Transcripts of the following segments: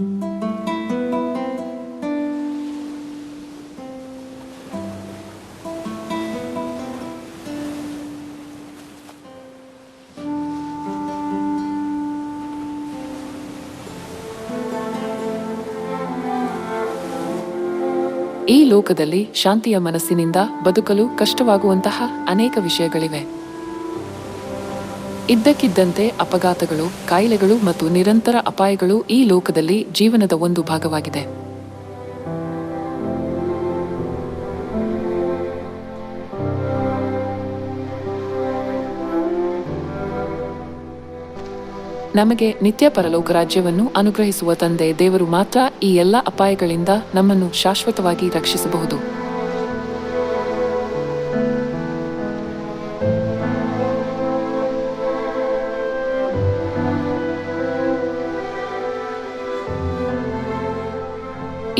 ಈ ಲೋಕದಲ್ಲಿ ಶಾಂತಿಯ ಮನಸ್ಸಿನಿಂದ ಬದುಕಲು ಕಷ್ಟವಾಗುವಂತಹ ಅನೇಕ ವಿಷಯಗಳಿವೆ. ಇದ್ದಕ್ಕಿದ್ದಂತೆ ಅಪಘಾತಗಳು, ಕಾಯಿಲೆಗಳು ಮತ್ತು ನಿರಂತರ ಅಪಾಯಗಳು ಈ ಲೋಕದಲ್ಲಿ ಜೀವನದ ಒಂದು ಭಾಗವಾಗಿದೆ. ನಮಗೆ ನಿತ್ಯ ಪರಲೋಕ ರಾಜ್ಯವನ್ನು ಅನುಗ್ರಹಿಸುವ ತಂದೆ ದೇವರು ಮಾತ್ರ ಈ ಎಲ್ಲ ಅಪಾಯಗಳಿಂದ ನಮ್ಮನ್ನು ಶಾಶ್ವತವಾಗಿ ರಕ್ಷಿಸಬಹುದು.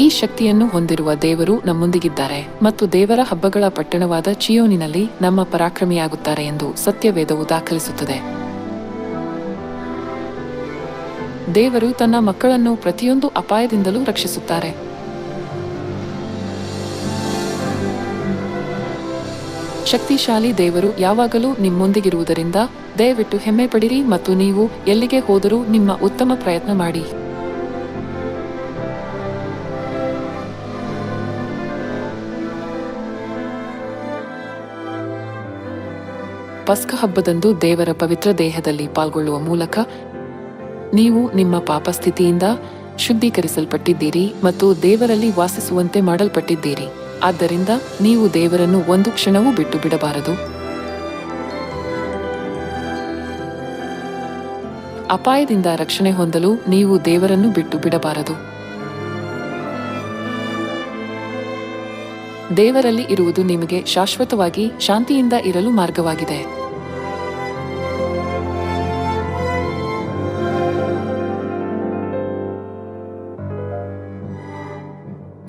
ಈ ಶಕ್ತಿಯನ್ನು ಹೊಂದಿರುವ ದೇವರು ನಮ್ಮೊಂದಿಗಿದ್ದಾರೆ ಮತ್ತು ದೇವರ ಹಬ್ಬಗಳ ಪಟ್ಟಣವಾದ ಚಿಯೋನಿನಲ್ಲಿ ನಮ್ಮ ಪರಾಕ್ರಮಿಯಾಗುತ್ತಾರೆ ಎಂದು ಸತ್ಯವೇದವು ದಾಖಲಿಸುತ್ತದೆ. ದೇವರು ತನ್ನ ಮಕ್ಕಳನ್ನು ಪ್ರತಿಯೊಂದು ಅಪಾಯದಿಂದಲೂ ರಕ್ಷಿಸುತ್ತಾರೆ. ಶಕ್ತಿಶಾಲಿ ದೇವರು ಯಾವಾಗಲೂ ನಿಮ್ಮೊಂದಿಗಿರುವುದರಿಂದ ದಯವಿಟ್ಟು ಹೆಮ್ಮೆ ಪಡಿರಿ ಮತ್ತು ನೀವು ಎಲ್ಲಿಗೆ ಹೋದರೂ ನಿಮ್ಮ ಉತ್ತಮ ಪ್ರಯತ್ನ ಮಾಡಿ. ಪಸ್ಕ ಹಬ್ಬದಂದು ದೇವರ ಪವಿತ್ರ ದೇಹದಲ್ಲಿ ಪಾಲ್ಗೊಳ್ಳುವ ಮೂಲಕ ನೀವು ನಿಮ್ಮ ಪಾಪ ಸ್ಥಿತಿಯಿಂದ ಶುದ್ಧೀಕರಿಸಲ್ಪಟ್ಟಿದ್ದೀರಿ ಮತ್ತು ದೇವರಲ್ಲಿ ವಾಸಿಸುವಂತೆ ಮಾಡಲ್ಪಟ್ಟಿದ್ದೀರಿ. ಆದ್ದರಿಂದ ನೀವು ದೇವರನ್ನು ಒಂದು ಕ್ಷಣವೂ ಬಿಟ್ಟು ಬಿಡಬಾರದು. ಅಪಾಯದಿಂದ ರಕ್ಷಣೆ ಹೊಂದಲು ನೀವು ದೇವರನ್ನು ಬಿಟ್ಟು ಬಿಡಬಾರದು. ದೇವರಲ್ಲಿ ಇರುವುದು ನಿಮಗೆ ಶಾಶ್ವತವಾಗಿ ಶಾಂತಿಯಿಂದ ಇರಲು ಮಾರ್ಗವಾಗಿದೆ.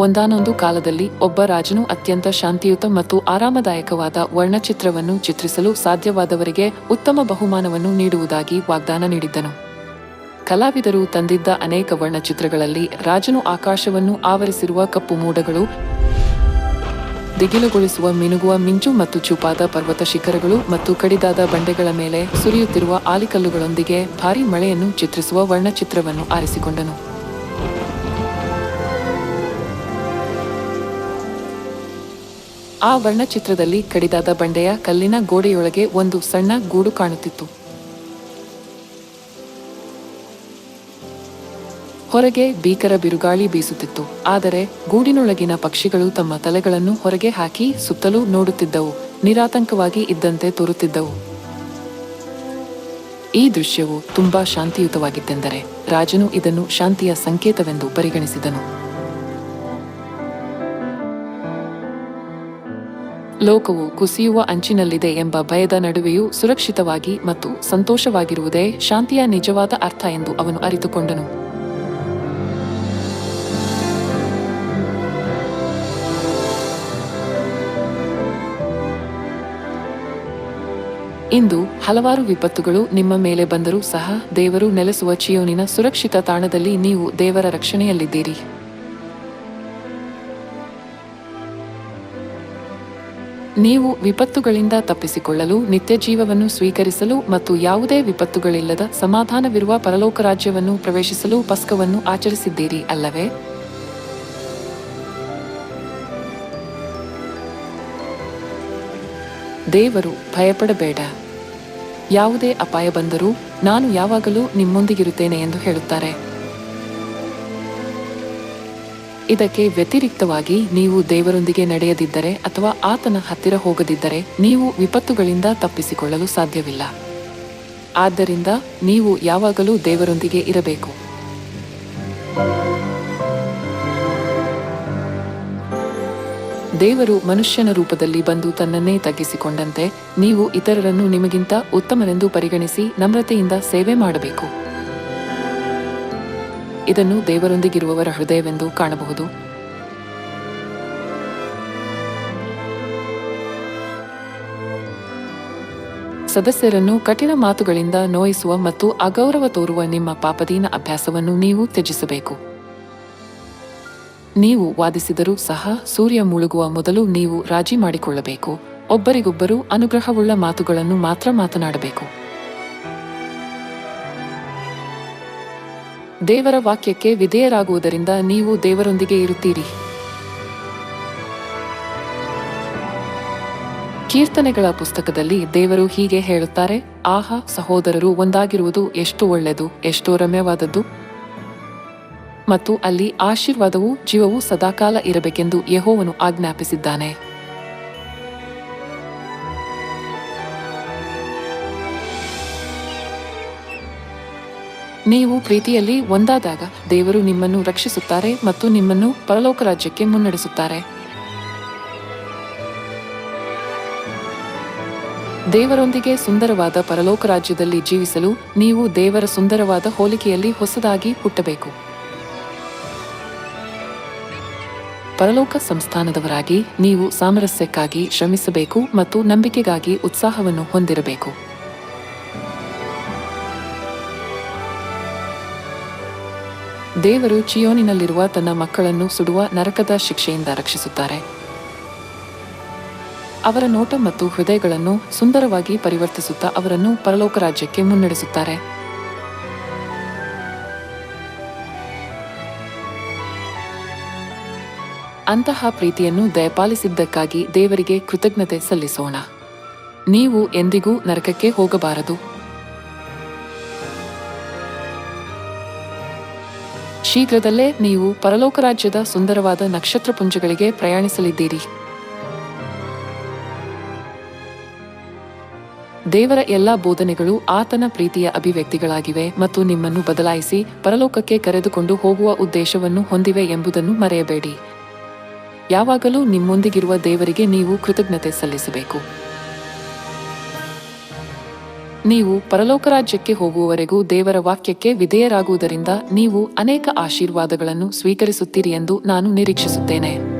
ಒಂದಾನೊಂದು ಕಾಲದಲ್ಲಿ ಒಬ್ಬ ರಾಜನು ಅತ್ಯಂತ ಶಾಂತಿಯುತ ಮತ್ತು ಆರಾಮದಾಯಕವಾದ ವರ್ಣಚಿತ್ರವನ್ನು ಚಿತ್ರಿಸಲು ಸಾಧ್ಯವಾದವರಿಗೆ ಉತ್ತಮ ಬಹುಮಾನವನ್ನು ನೀಡುವುದಾಗಿ ವಾಗ್ದಾನ ನೀಡಿದ್ದನು. ಕಲಾವಿದರು ತಂದಿದ್ದ ಅನೇಕ ವರ್ಣಚಿತ್ರಗಳಲ್ಲಿ ರಾಜನು ಆಕಾಶವನ್ನು ಆವರಿಸಿರುವ ಕಪ್ಪು ಮೂಡಗಳು, ದಿಗಿಲುಗೊಳಿಸುವ ಮಿನುಗುವ ಮಿಂಚು ಮತ್ತು ಚೂಪಾದ ಪರ್ವತ ಶಿಖರಗಳು ಮತ್ತು ಕಡಿದಾದ ಬಂಡೆಗಳ ಮೇಲೆ ಸುರಿಯುತ್ತಿರುವ ಆಲಿಕಲ್ಲುಗಳೊಂದಿಗೆ ಭಾರೀ ಮಳೆಯನ್ನು ಚಿತ್ರಿಸುವ ವರ್ಣಚಿತ್ರವನ್ನು ಆರಿಸಿಕೊಂಡನು. ಆ ವರ್ಣಚಿತ್ರದಲ್ಲಿ ಕಡಿದಾದ ಬಂಡೆಯ ಕಲ್ಲಿನ ಗೋಡೆಯೊಳಗೆ ಒಂದು ಸಣ್ಣ ಗೂಡು ಕಾಣುತ್ತಿತ್ತು. ಹೊರಗೆ ಭೀಕರ ಬಿರುಗಾಳಿ ಬೀಸುತ್ತಿತ್ತು. ಆದರೆ ಗೂಡಿನೊಳಗಿನ ಪಕ್ಷಿಗಳು ತಮ್ಮ ತಲೆಗಳನ್ನು ಹೊರಗೆ ಹಾಕಿ ಸುತ್ತಲೂ ನೋಡುತ್ತಿದ್ದವು. ನಿರಾತಂಕವಾಗಿ ಇದ್ದಂತೆ ತೋರುತ್ತಿದ್ದವು. ಈ ದೃಶ್ಯವು ತುಂಬಾ ಶಾಂತಿಯುತವಾಗಿತ್ತೆಂದರೆ ರಾಜನು ಇದನ್ನು ಶಾಂತಿಯ ಸಂಕೇತವೆಂದು ಪರಿಗಣಿಸಿದನು. ಲೋಕವು ಕುಸಿಯುವ ಅಂಚಿನಲ್ಲಿದೆ ಎಂಬ ಭಯದ ನಡುವೆಯೂ ಸುರಕ್ಷಿತವಾಗಿ ಮತ್ತು ಸಂತೋಷವಾಗಿರುವುದೇ ಶಾಂತಿಯ ನಿಜವಾದ ಅರ್ಥ ಎಂದು ಅವನು ಅರಿತುಕೊಂಡನು. ಇಂದು ಹಲವಾರು ವಿಪತ್ತುಗಳು ನಿಮ್ಮ ಮೇಲೆ ಬಂದರೂ ಸಹ ದೇವರು ನೆಲೆಸುವ ಚಿಯೋನಿನ ಸುರಕ್ಷಿತ ತಾಣದಲ್ಲಿ ನೀವು ದೇವರ ರಕ್ಷಣೆಯಲ್ಲಿದ್ದೀರಿ. ನೀವು ವಿಪತ್ತುಗಳಿಂದ ತಪ್ಪಿಸಿಕೊಳ್ಳಲು ನಿತ್ಯ ಜೀವವನ್ನು ಸ್ವೀಕರಿಸಲು ಮತ್ತು ಯಾವುದೇ ವಿಪತ್ತುಗಳಿಲ್ಲದ ಸಮಾಧಾನವಿರುವ ಪರಲೋಕ ರಾಜ್ಯವನ್ನು ಪ್ರವೇಶಿಸಲು ಪಸ್ಕವನ್ನು ಆಚರಿಸಿದ್ದೀರಿ ಅಲ್ಲವೇ? ದೇವರು ಭಯಪಡಬೇಡ. ಯಾವುದೇ ಅಪಾಯ ಬಂದರೂ ನಾನು ಯಾವಾಗಲೂ ನಿಮ್ಮೊಂದಿಗಿರುತ್ತೇನೆ ಎಂದು ಹೇಳುತ್ತಾರೆ. ಇದಕ್ಕೆ ವ್ಯತಿರಿಕ್ತವಾಗಿ ನೀವು ದೇವರೊಂದಿಗೆ ನಡೆಯದಿದ್ದರೆ ಅಥವಾ ಆತನ ಹತ್ತಿರ ಹೋಗದಿದ್ದರೆ ನೀವು ವಿಪತ್ತುಗಳಿಂದ ತಪ್ಪಿಸಿಕೊಳ್ಳಲು ಸಾಧ್ಯವಿಲ್ಲ. ಆದ್ದರಿಂದ ನೀವು ಯಾವಾಗಲೂ ದೇವರೊಂದಿಗೆ ಇರಬೇಕು. ದೇವರು ಮನುಷ್ಯನ ರೂಪದಲ್ಲಿ ಬಂದು ತನ್ನನ್ನೇ ತಗ್ಗಿಸಿಕೊಂಡಂತೆ ನೀವು ಇತರರನ್ನು ನಿಮಗಿಂತ ಉತ್ತಮನೆಂದು ಪರಿಗಣಿಸಿ ನಮ್ರತೆಯಿಂದ ಸೇವೆ ಮಾಡಬೇಕು. ಇದನ್ನು ದೇವರೊಂದಿಗಿರುವವರ ಹೃದಯವೆಂದು ಕಾಣಬಹುದು. ಸದಸ್ಯರನ್ನು ಕಠಿಣ ಮಾತುಗಳಿಂದ ನೋಯಿಸುವ ಮತ್ತು ಅಗೌರವ ತೋರುವ ನಿಮ್ಮ ಪಾಪದೀನ ಅಭ್ಯಾಸವನ್ನು ನೀವು ತ್ಯಜಿಸಬೇಕು. ನೀವು ವಾದಿಸಿದರೂ ಸಹ ಸೂರ್ಯ ಮುಳುಗುವ ಮೊದಲು ನೀವು ರಾಜಿ ಮಾಡಿಕೊಳ್ಳಬೇಕು. ಒಬ್ಬರಿಗೊಬ್ಬರು ಅನುಗ್ರಹವುಳ್ಳ ಮಾತುಗಳನ್ನು ಮಾತ್ರ ಮಾತನಾಡಬೇಕು. ದೇವರ ವಾಕ್ಯಕ್ಕೆ ವಿಧೇಯರಾಗುವುದರಿಂದ ನೀವು ದೇವರೊಂದಿಗೆ ಇರುತ್ತೀರಿ. ಕೀರ್ತನೆಗಳ ಪುಸ್ತಕದಲ್ಲಿ ದೇವರು ಹೀಗೆ ಹೇಳುತ್ತಾರೆ, ಆಹಾ, ಸಹೋದರರು, ಒಂದಾಗಿರುವುದು ಎಷ್ಟು ಒಳ್ಳೆಯದು, ಎಷ್ಟೋ ರಮ್ಯವಾದದ್ದು. ಮತ್ತು ಅಲ್ಲಿ ಆಶೀರ್ವಾದವು, ಜೀವವು ಸದಾಕಾಲ ಇರಬೇಕೆಂದು ಯಹೋವನು ಆಜ್ಞಾಪಿಸಿದ್ದಾನೆ. ನೀವು ಪ್ರೀತಿಯಲ್ಲಿ ಒಂದಾದಾಗ ದೇವರು ನಿಮ್ಮನ್ನು ರಕ್ಷಿಸುತ್ತಾರೆ ಮತ್ತು ನಿಮ್ಮನ್ನು ಪರಲೋಕ ರಾಜ್ಯಕ್ಕೆ ಮುನ್ನಡೆಸುತ್ತಾರೆ. ದೇವರೊಂದಿಗೆ ಸುಂದರವಾದ ಪರಲೋಕ ರಾಜ್ಯದಲ್ಲಿ ಜೀವಿಸಲು ನೀವು ದೇವರ ಸುಂದರವಾದ ಹೋಲಿಕೆಯಲ್ಲಿ ಹೊಸದಾಗಿ ಹುಟ್ಟಬೇಕು. ಪರಲೋಕ ಸಂಸ್ಥಾನದವರಾಗಿ ನೀವು ಸಾಮರಸ್ಯಕ್ಕಾಗಿ ಶ್ರಮಿಸಬೇಕು ಮತ್ತು ನಂಬಿಕೆಗಾಗಿ ಉತ್ಸಾಹವನ್ನು ಹೊಂದಿರಬೇಕು. ದೇವರು ಚಿಯೋನಿನಲ್ಲಿರುವ ತನ್ನ ಮಕ್ಕಳನ್ನು ಸುಡುವ ನರಕದ ಶಿಕ್ಷೆಯಿಂದ ರಕ್ಷಿಸುತ್ತಾರೆ. ಅವರ ನೋಟ ಮತ್ತು ಹೃದಯಗಳನ್ನು ಸುಂದರವಾಗಿ ಪರಿವರ್ತಿಸುತ್ತಾ ಅವರನ್ನು ಪರಲೋಕ ರಾಜ್ಯಕ್ಕೆ ಮುನ್ನಡೆಸುತ್ತಾರೆ. ಅಂತಹ ಪ್ರೀತಿಯನ್ನು ದಯಪಾಲಿಸಿದ್ದಕ್ಕಾಗಿ ದೇವರಿಗೆ ಕೃತಜ್ಞತೆ ಸಲ್ಲಿಸೋಣ. ನೀವು ಎಂದಿಗೂ ನರಕಕ್ಕೆ ಹೋಗಬಾರದು. ಶೀಘ್ರದಲ್ಲೇ ನೀವು ಪರಲೋಕ ರಾಜ್ಯದ ಸುಂದರವಾದ ನಕ್ಷತ್ರಪುಂಜಗಳಿಗೆ ಪ್ರಯಾಣಿಸಲಿದ್ದೀರಿ. ದೇವರ ಎಲ್ಲಾ ಬೋಧನೆಗಳು ಆತನ ಪ್ರೀತಿಯ ಅಭಿವ್ಯಕ್ತಿಗಳಾಗಿವೆ ಮತ್ತು ನಿಮ್ಮನ್ನು ಬದಲಾಯಿಸಿ ಪರಲೋಕಕ್ಕೆ ಕರೆದುಕೊಂಡು ಹೋಗುವ ಉದ್ದೇಶವನ್ನು ಹೊಂದಿವೆ ಎಂಬುದನ್ನು ಮರೆಯಬೇಡಿ. ಯಾವಾಗಲೂ ನಿಮ್ಮೊಂದಿಗಿರುವ ದೇವರಿಗೆ ನೀವು ಕೃತಜ್ಞತೆ ಸಲ್ಲಿಸಬೇಕು. ನೀವು ಪರಲೋಕ ರಾಜ್ಯಕ್ಕೆ ಹೋಗುವವರೆಗೂ ದೇವರ ವಾಕ್ಯಕ್ಕೆ ವಿಧೇಯರಾಗುವುದರಿಂದ ನೀವು ಅನೇಕ ಆಶೀರ್ವಾದಗಳನ್ನು ಸ್ವೀಕರಿಸುತ್ತೀರಿ ಎಂದು ನಾನು ನಿರೀಕ್ಷಿಸುತ್ತೇನೆ.